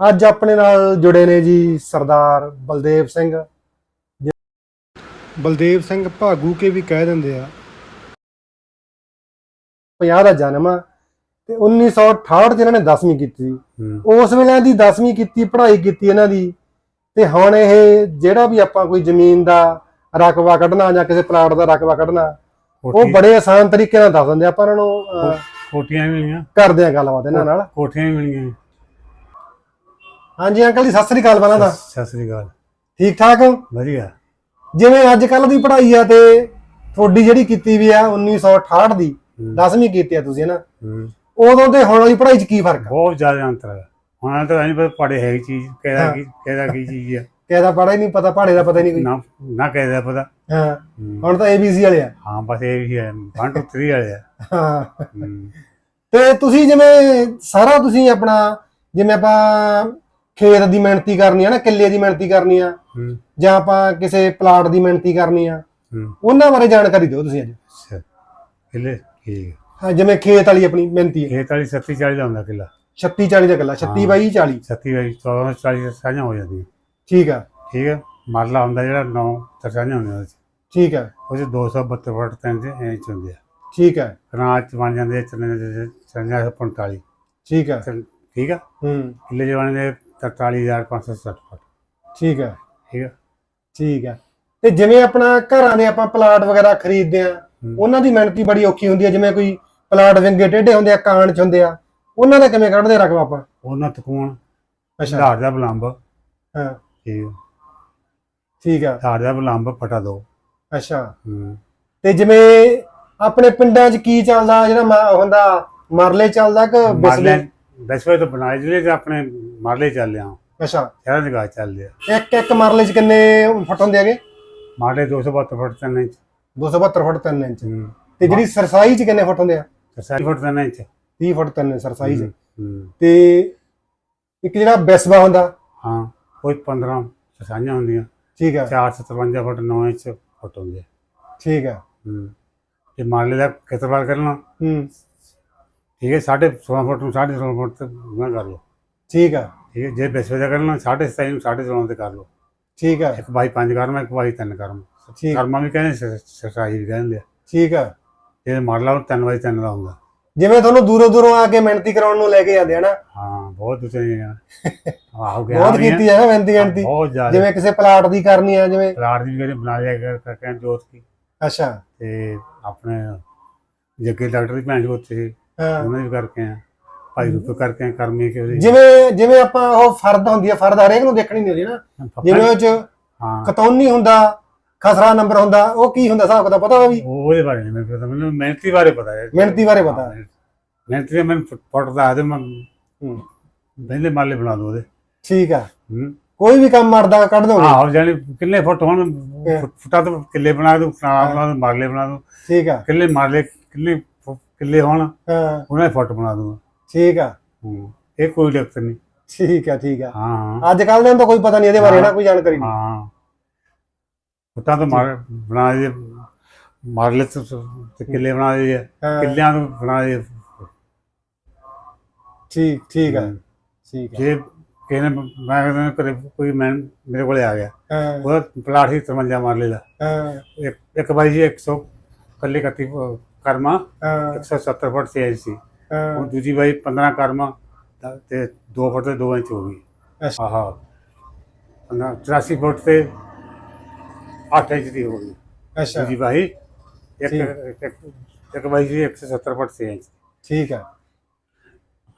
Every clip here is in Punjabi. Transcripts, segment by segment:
ਅੱਜ ਆਪਣੇ ਨਾਲ ਜੁੜੇ ਨੇ ਜੀ ਸਰਦਾਰ ਬਲਦੇਵ ਸਿੰਘ। ਬਲਦੇਵ ਸਿੰਘ ਭਾਗੂ ਕੇ ਵੀ ਕਹਿ ਦਿੰਦੇ ਆ। 50 ਦਾ ਜਨਮ ਆ ਤੇ 1968 ਚ ਇਹਨਾਂ ਨੇ 10ਵੀਂ ਕੀਤੀ ਸੀ। ਉਸ ਵੇਲੇ ਦੀ 10ਵੀਂ ਕੀਤੀ ਪੜ੍ਹਾਈ ਕੀਤੀ ਇਹਨਾਂ ਦੀ ਤੇ ਹੁਣ ਇਹ ਜਿਹੜਾ ਵੀ ਆਪਾਂ ਕੋਈ ਜ਼ਮੀਨ ਦਾ ਰਕਬਾ ਕੱਢਣਾ ਜਾਂ ਕਿਸੇ ਪਲਾਟ ਦਾ ਰਕਬਾ ਕੱਢਣਾ ਉਹ ਬੜੇ ਆਸਾਨ ਤਰੀਕੇ ਨਾਲ ਦੱਸ ਦਿੰਦੇ। ਆਪਾਂ ਇਹਨਾਂ ਨੂੰ ਕੋਠੀਆਂ ਵੀ ਮਿਲੀਆਂ। ਕਰਦੇ ਆ ਗੱਲਬਾਤ ਇਹਨਾਂ ਨਾਲ। ਕੋਠੀਆਂ ਮਿਲੀਆਂ। ਹਾਂਜੀ ਅੰਕਲ ਜੀ ਸਤਿ ਸ੍ਰੀ ਅਕਾਲ ਪਹਿਲਾਂ ਤਾਂ। ਸਤਿ ਸ੍ਰੀ ਅਕਾਲ। ਠੀਕ ਠਾਕ ਹੋ? ਵਧੀਆ। ਜਿਵੇਂ ਅੱਜ ਕੱਲ ਦੀ ਪੜ੍ਹਾਈ ਆ ਤੇ ਤੁਹਾਡੀ ਜਿਹੜੀ ਕੀਤੀ ਵੀ ਆ 1968 ਦੀ 10ਵੀਂ ਕੀਤੀ ਆ ਤੁਸੀਂ ਨਾ ਉਦੋਂ ਤੇ ਹੁਣ ਵਾਲੀ ਪੜ੍ਹਾਈ 'ਚ ਕੀ ਫ਼ਰਕ ਆ? ਬਹੁਤ ਜ਼ਿਆਦਾ ਅੰਤਰ ਹੈ ਹੁਣ ਤਾਂ ਨਹੀਂ ਪਤਾ ਪੜੇ ਹੈ ਚੀਜ਼ ਕਿਹਦਾ। ਕੀ ਕਿਹਦਾ ਕੀ ਚੀਜ਼ ਹੈ ਕਿਹਦਾ ਪੜ੍ਹਾ ਹੀ ਨਹੀਂ ਪਤਾ ਪਹਾੜੇ ਦਾ ਪਤਾ ਹੀ ਨਹੀਂ ਕੋਈ। ਨਾ ਨਾ ਕਿਹਦਾ ਪਤਾ। ਹਾਂ। ਹੁਣ ਤਾਂ ABC ਵਾਲੇ ਆ। ਹਾਂ ਬਸ ਵੀ ਹੈ 1 2 3 ਵਾਲੇ ਆ। ਹੂੰ। ਤੇ ਤੁਸੀਂ ਜਿਵੇਂ ਸਾਰਾ ਤੁਸੀਂ ਆਪਣਾ ਜਿਵੇਂ ਆਪਾਂ ਖੇਤ ਦੀ ਮਿਹਨਤੀ ਕਰਨੀ ਆ ਨਾ ਕਿੱਲੇ ਦੀ ਮਿਹਨਤੀ ਕਰਨੀ ਆ ਹੂੰ। ਜਾਂ ਆਪਾਂ ਕਿਸੇ ਪਲਾਟ ਦੀ ਮਿਹਨਤੀ ਕਰਨੀ ਆ ਹੂੰ। ਉਹਨਾਂ ਬਾਰੇ ਜਾਣਕਾਰੀ ਦਿਓ ਤੁਸੀਂ ਅੱਜ। ਅੱਛਾ। ਕਿਲੇ? ਠੀਕ ਹੈ ਹਾਂ ਜਿਵੇਂ ਖੇਤ ਵਾਲੀ ਆਪਣੀ ਮਿਹਨਤੀ ਹੈ ਇਹ ਤਾਂ 37 40 ਦਾ ਹੁੰਦਾ ਕਿਲਾ। 36 40 ਦਾ ਗੱਲਾ 36 ਹਾਂ। ਬਾਈ 40 37 ਵਾਲੀ 14 40 ਸਾਂਝਾਂ ਹੋ ਜਾਂਦੀਆਂ। ਠੀਕ ਆ। ਠੀਕ ਹੈ ਮਰਲਾ ਹੁੰਦਾ ਜਿਹੜਾ 9 ਤਰਸਾਂਝਾਂ ਹੁੰਦੀਆਂ ਉਹਦੇ 'ਚ। ਠੀਕ ਆ। ਉਹ 'ਚ 272 ਫੁੱਟ ਤਿੰਨ ਚ ਇੰਚ ਹੁੰਦੇ ਆ। ਠੀਕ ਆ। ਚ ਬਣ ਜਾਂਦੇ ਆ ਚੰਨੇ ਦੇ 45 ਠੀਕ ਆ। ਠੀਕ ਆ। ਹੂੰ। ਕਿੱਲੇ ਜਵਾਨੇ ਦੇ 43560 ਫੁੱਟ। ਠੀਕ ਆ ਠੀਕ ਆ? ਠੀਕ ਆ ਤੇ ਜਿਵੇਂ ਆਪਣਾ ਘਰਾਂ ਦੇ ਆਪਾਂ ਪਲਾਟ ਵਗੈਰਾ ਖਰੀਦਦੇ ਆ ਉਹਨਾਂ ਦੀ ਮਿਹਨਤੀ ਬੜੀ ਔਖੀ ਹੁੰਦੀ ਹੈ। ਜਿਵੇਂ ਕੋਈ ਪਲਾਟ ਵਿੰਗੇ ਟੇਢੇ ਹੁੰਦੇ ਆ ਕਾਣ ਚ ਹੁੰਦੇ ਆ ਉਹਨਾਂ ਦਾ ਕਿਵੇਂ ਕੱਢਦੇ ਰਕਬਾ ਆਪਾਂ? ਉਹਨਾਂ ਤਕੂਣ ਅੱਛਾ। ਧਾਰ ਦਾ ਬਲੰਬ। ਹਾਂ। ਠੀਕ ਠੀਕ ਆ। ਧਾਰ ਦਾ ਬਲੰਬ ਫਟਾ ਦੋ। ਅੱਛਾ। ਹੂੰ। ਤੇ ਜਿਵੇਂ ਆਪਣੇ ਪਿੰਡਾਂ 'ਚ ਕੀ ਚੱਲਦਾ ਜਿਹੜਾ ਹੁੰਦਾ ਮਰਲੇ ਚੱਲਦਾ ਕਿ ਬਿਸਲੇ? ਦਸਵੇਂ ਤੋਂ ਬਣਾਏ ਜਿਹੜੇ ਤੇ ਆਪਣੇ ਮਾਰਲੇ ਚੱਲ ਆ। ਅੱਛਾ। ਸ਼ਹਿਰਾਂ ਦੇ ਗਾਹ ਚੱਲਦੇ ਆ। ਇੱਕ ਇੱਕ ਮਰਲੇ 'ਚ ਕਿੰਨੇ ਫੁੱਟ ਹੁੰਦੇ ਹੈਗੇ? ਮਾਰਲੇ 272 ਫੁੱਟ ਤਿੰਨ ਇੰਚ। 272 ਫੁੱਟ 3 ਇੰਚ। ਹੂੰ। ਤੇ ਜਿਹੜੀ ਸਰਸਾਈ 'ਚ ਕਿੰਨੇ ਫੁੱਟ ਹੁੰਦੇ ਆ? 60 ਫੁੱਟ ਤਿੰਨ ਇੰਚ। 30 ਫੁੱਟ 3 ਸਰਸਾਈ 'ਚ। ਹੂੰ ਤੇ ਇੱਕ ਜਿਹੜਾ ਬਿਸਵਾ ਹੁੰਦਾ? ਹਾਂ ਕੋਈ 15 ਸਾਂਝਾਂ ਹੁੰਦੀਆਂ। ਠੀਕ ਆ। 457 ਫੁੱਟ 9 ਇੰਚ ਫੁੱਟ ਹੁੰਦੇ ਆ। ਠੀਕ ਆ। ਹੂੰ। ਤੇ ਮਾਰਲੇ ਦਾ ਖੇਤਰਵਾਲ ਕਰਨਾ। ਹੂੰ। ਠੀਕ ਹੈ 16.5 ਫੁੱਟ ਨੂੰ 16.5 ਫੁੱਟ ਤੇ ਨਾ ਕਰ ਲਓ। ਠੀਕ ਆ ਠੀਕ ਹੈ ਜੇ ਬਿਸਵੇ ਦਾ ਕਰਨਾ 27.5 ਨੂੰ 16.5 ਤੇ ਕਰ ਲਓ। ਠੀਕ ਆ ਇੱਕ ਬਾਈ ਪੰਜ ਕਰਮ ਇੱਕ ਬਾਈ ਤਿੰਨ ਕਰਮ। ਠੀਕ। ਕਰਮਾਂ ਵੀ ਕਹਿੰਦੇ ਸਸਾਈ ਵੀ ਕਹਿੰਦੇ ਆ। ਠੀਕ ਆ ਇਹ ਮਾਰ ਲਾ ਤਿੰਨ ਬਾਈ ਤਿੰਨ ਦਾ ਹੁੰਦਾ। ਜਿਵੇਂ ਤੁਹਾਨੂੰ ਦੂਰੋਂ ਦੂਰੋਂ ਆ ਕੇ ਮਿਹਨਤੀ ਕਰਾਉਣ ਨੂੰ ਲੈ ਕੇ ਜਾਂਦੇ ਆ ਨਾ। ਹਾਂ ਬਹੁਤ ਆ। ਆਹ ਗਿਆ। ਬਹੁਤ ਕੀਤੀ ਹੈ ਨਾ ਮਿਹਨਤੀ ਬਹੁਤ ਜ਼ਿਆਦਾ। ਜਿਵੇਂ ਕਿਸੇ ਪਲਾਟ ਦੀ ਕਰਨੀ ਆ ਜਿਵੇਂ ਪਲਾਟ ਦੀ ਵੀ ਕਹਿੰਦੇ ਬਣਾ ਲਿਆ ਕਰ ਕਰਕੇ ਜੋਤ ਕੀ। ਅੱਛਾ। ਤੇ ਆਪਣੇ ਜੱਗੇ ਡਾਕਟਰ ਦੀ ਭੈਣ ਜੋ ਉੱਥੇ ਸੀ, ਹਾਂ। ਉਹਨਾਂ ਦੀ ਵੀ ਕਰਕੇ ਆ। ਭਾਈ ਰੂਪ ਕਰਕੇ ਕਰਮੀ ਕਿ ਉਹਦੀ। ਜਿਵੇਂ ਜਿਵੇਂ ਆਪਾਂ ਉਹ ਫਰਦ ਹੁੰਦੀ ਆ ਫਰਦ ਹਰੇਕ ਨੂੰ ਦੇਖਣੀ ਨਹੀਂ ਹੁੰਦੀ ਨਾ। ਜਿਵੇਂ ਉਹ ਚ ਹਾਂ। ਕਤੌਨੀ ਹੁੰਦਾ ਖਸਰਾ ਨੰਬਰ ਹੁੰਦਾ ਉਹ ਕੀ ਹੁੰਦਾ ਹਿਸਾਬ ਦਾ ਪਤਾ ਵੀ ਉਹ- ਉਹਦੇ ਬਾਰੇ ਨਹੀਂ ਮੈਨੂੰ ਪਤਾ ਮੈਨੂੰ ਮਿਹਨਤੀ ਬਾਰੇ ਪਤਾ ਹੈ। ਮਿਹਨਤੀ ਬਾਰੇ ਪਤਾ। ਮਿਹਨਤੀ ਦਾ ਮੈਨੂੰ ਫੁੱਟ ਦਾ ਆਦੇ ਮੈਂ ਹੂੰ, ਪਹਿਲੇ ਮਾਲੇ ਬਣਾ ਦੋ ਉਹਦੇ। ਠੀਕ ਆ। ਕੋਈ ਵੀ ਕੰਮ ਮਰਦਾ ਕੱਢ ਦੋਗੇ ਆਹੋ ਜਾਨੀ ਕਿੰਨੇ ਫੁੱਟ ਹੋਣ ਫੁੱਟ- ਤੋਂ ਕਿੱਲੇ ਬਣਾ ਦੂੰ ਫਲਾਣਾ ਬਣਾ ਦੂੰ ਮਾਰਲੇ ਬਣਾ ਦੂੰ। ਠੀਕ ਆ। ਕਿੱਲੇ ਮਾਰਲੇ ਕਿੰਨੇ ਫੁ- ਕਿੱਲੇ ਹੋਣ ਹਾਂ। ਉਹਨਾਂ ਦੇ ਫੁੱਟ ਬਣਾ ਦੂੰਗਾ। ਠੀਕ ਆ। ਹੂੰ ਇਹ ਕੋਈ ਦਿੱਕਤ ਨਹੀਂ। ਠੀਕ ਆ ਠੀਕ ਆ। ਹਾਂ ਅੱਜ ਕੱਲ ਦੇ ਤਾਂ ਕੋਈ ਪਤਾ ਨਹੀਂ ਇਹਦੇ ਬਾਰੇ ਨਾ ਕੋਈ ਜਾਣਕਾਰੀ ਨਹੀਂ। ਹਾਂ। ਫੁੱਟਾਂ ਤੋਂ ਮਾਰ ਬਣਾ ਦੇ ਮਾਰਲੇ ਤੋਂ ਤੇ ਕਿੱਲੇ ਬਣਾ ਦੇ ਕਿੱਲਿਆਂ ਤੋਂ ਬਣਾ ਦੇ ਠੀਕ ਠੀਕ ਆ। ਠੀਕ ਆ। ਜੇ ਕਿਸੇ ਨੇ ਮੈਂ ਕਹਿੰਦਾ ਕਰੇ ਕੋਈ ਮੈਂ ਮੇਰੇ ਕੋਲੇ ਆ ਗਿਆ। ਉਹਦਾ ਪਲਾਟ ਹੀ 53 ਮਾਰਲੇ ਦਾ ਹਾਂ। ਇੱਕ ਇੱਕ ਬਾਈ ਜੀ 100 ਕੱਲੇ ਕੱਤੀ ਕਰਮਾ ਹਾਂ। 170 ਫੁੱਟ ਤੇ ਆਈ ਸੀ। ਹਾਂ। ਹੁਣ ਦੂਜੀ ਬਾਈ 15 ਕਰਮਾ ਤਾਂ ਤੇ 2 ਫੁੱਟ ਤੇ 2 ਇੰਚ ਹੋ ਗਈ। ਅੱਛਾ। ਆਹਾ। 15 84 ਫੁੱਟ ਤੇ 8 ਇੰਚ ਦੀ ਹੋ ਗਈ। ਅੱਛਾ। ਦੂਜੀ ਬਾਈ ਇੱਕ ਠੀਕ। ਇੱਕ- ਇੱਕ ਬਾਈ ਜੀ 170 ਫੁੱਟ 6 ਇੰਚ। ਠੀਕ ਆ।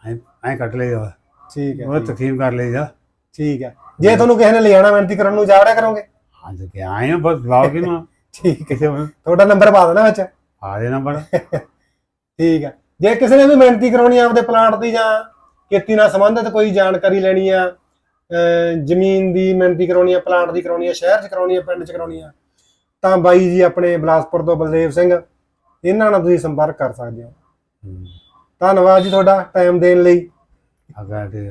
ਐ ਐ ਕੱਟ ਲਈਦਾ ਠੀਕ ਆ ਉਹ ਤਕਸੀਮ ਕਰ ਲਈਦਾ ਠੀਕ ਆ। ਜੇ ਤੁਹਾਨੂੰ ਕਿਸੇ ਨੇ ਲਿਆਣਾ ਮਿਹਨਤੀ ਕਰਨ ਨੂੰ ਜਾੜਿਆ ਕਰੋਗੇ? ਹਾਂ ਜੀ ਕਿ ਆਏ ਬਸ ਲਾਓ ਕਿ ਨਾ ਠੀਕ ਕਿਸੇ ਨੂੰ। ਤੁਹਾਡਾ ਨੰਬਰ ਪਾ ਦੇਣਾ ਵਿੱਚ। ਆ ਦੇ ਨੰਬਰ। ਠੀਕ ਆ। ਜੇ ਕਿਸੇ ਨੇ ਵੀ ਮਿਹਨਤੀ ਕਰਾਉਣੀ ਆ ਆਪਦੇ ਪਲਾਂਟ ਦੀ ਜਾਂ ਖੇਤੀ ਨਾਲ ਸੰਬੰਧਿਤ ਕੋਈ ਜਾਣਕਾਰੀ ਲੈਣੀ ਆ ਜ਼ਮੀਨ ਦੀ ਮਿਹਨਤੀ ਕਰਾਉਣੀ ਆ ਪਲਾਂਟ ਦੀ ਕਰਾਉਣੀ ਆ ਸ਼ਹਿਰ 'ਚ ਕਰਾਉਣੀ ਆ ਪਿੰਡ 'ਚ ਕਰਾਉਣੀ ਆ ਤਾਂ ਬਾਈ ਜੀ ਆਪਣੇ ਬਲਾਸਪੁਰ ਤੋਂ ਬਲਦੇਵ ਸਿੰਘ ਇਹਨਾਂ ਨਾਲ ਤੁਸੀਂ ਸੰਪਰਕ ਕਰ ਸਕਦੇ ਹੋ। ਧੰਨਵਾਦ ਜੀ ਤੁਹਾਡਾ ਟਾਈਮ ਦੇਣ ਲਈ। ਅਗਰ ਤੇ